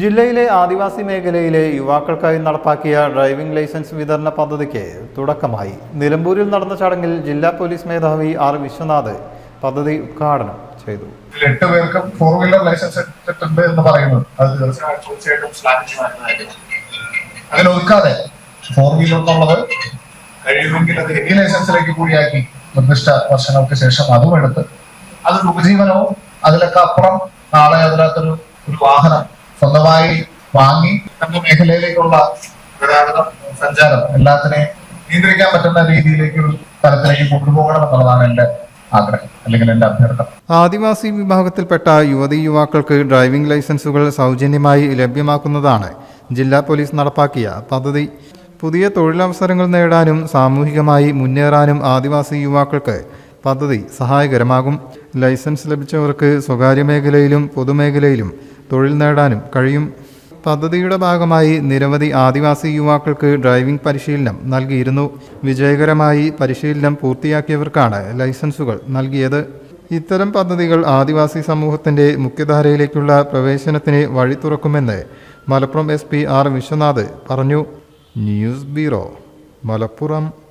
ജില്ലയിലെ ആദിവാസി മേഖലയിലെ യുവാക്കൾക്കായി നടപ്പാക്കിയ ഡ്രൈവിംഗ് ലൈസൻസ് വിതരണ പദ്ധതിക്ക് തുടക്കമായി. നിലമ്പൂരിൽ നടന്ന ചടങ്ങിൽ ജില്ലാ പോലീസ് മേധാവി ആർ വിശ്വനാഥ് പദ്ധതി ഉദ്ഘാടനം ചെയ്തു. എട്ട് പേർക്ക് ഫോർ വീലർ ലൈസൻസ് എടുത്തിട്ടുണ്ട് എന്ന് പറയുന്നത് അത് തീർച്ചയായും തീർച്ചയായിട്ടും അങ്ങനെ ഒതുക്കാതെ ഫോർ വീലർ എന്നുള്ളത് കഴിയുമെങ്കിൽ അത് ഹെവി ലൈസൻസിലേക്ക് കൂടിയാക്കി നിർദ്ദിഷ്ട വർഷങ്ങൾക്ക് ശേഷം അതും എടുത്ത് അതൊരു ഉപജീവനവും അതിലൊക്കെ അപ്പുറം നാളെ അതിനകത്തൊരു ഒരു വാഹനം സ്വന്തമായി വാങ്ങി തന്റെ മേഖലയിലേക്കുള്ള ഗതാഗതം സഞ്ചാരം എല്ലാത്തിനെയും നിയന്ത്രിക്കാൻ പറ്റുന്ന രീതിയിലേക്ക് തലത്തിലേക്ക് കൊണ്ടുപോകണം എന്നുള്ളതാണ് എന്റെ ആഗ്രഹം അല്ലെങ്കിൽ ആദിവാസി വിഭാഗത്തിൽപ്പെട്ട യുവതി യുവാക്കൾക്ക് ഡ്രൈവിംഗ് ലൈസൻസുകൾ സൗജന്യമായി ലഭ്യമാക്കുന്നതാണ് ജില്ലാ പോലീസ് നടപ്പാക്കിയ പദ്ധതി. പുതിയ തൊഴിലവസരങ്ങൾ നേടാനും സാമൂഹികമായി മുന്നേറാനും ആദിവാസി യുവാക്കൾക്ക് പദ്ധതി സഹായകരമാകും. ലൈസൻസ് ലഭിച്ചവർക്ക് സ്വകാര്യ മേഖലയിലും പൊതുമേഖലയിലും തൊഴിൽ നേടാനും കഴിയും. പദ്ധതിയുടെ ഭാഗമായി നിരവധി ആദിവാസി യുവാക്കൾക്ക് ഡ്രൈവിംഗ് പരിശീലനം നൽകിയിരുന്നു. വിജയകരമായി പരിശീലനം പൂർത്തിയാക്കിയവർക്കാണ് ലൈസൻസുകൾ നൽകിയത്. ഇത്തരം പദ്ധതികൾ ആദിവാസി സമൂഹത്തിന്റെ മുഖ്യധാരയിലേക്കുള്ള പ്രവേശനത്തിന് വഴി തുറക്കുമെന്ന് Malappuram S P R Viswanath പറഞ്ഞു. News bureau Malappuram.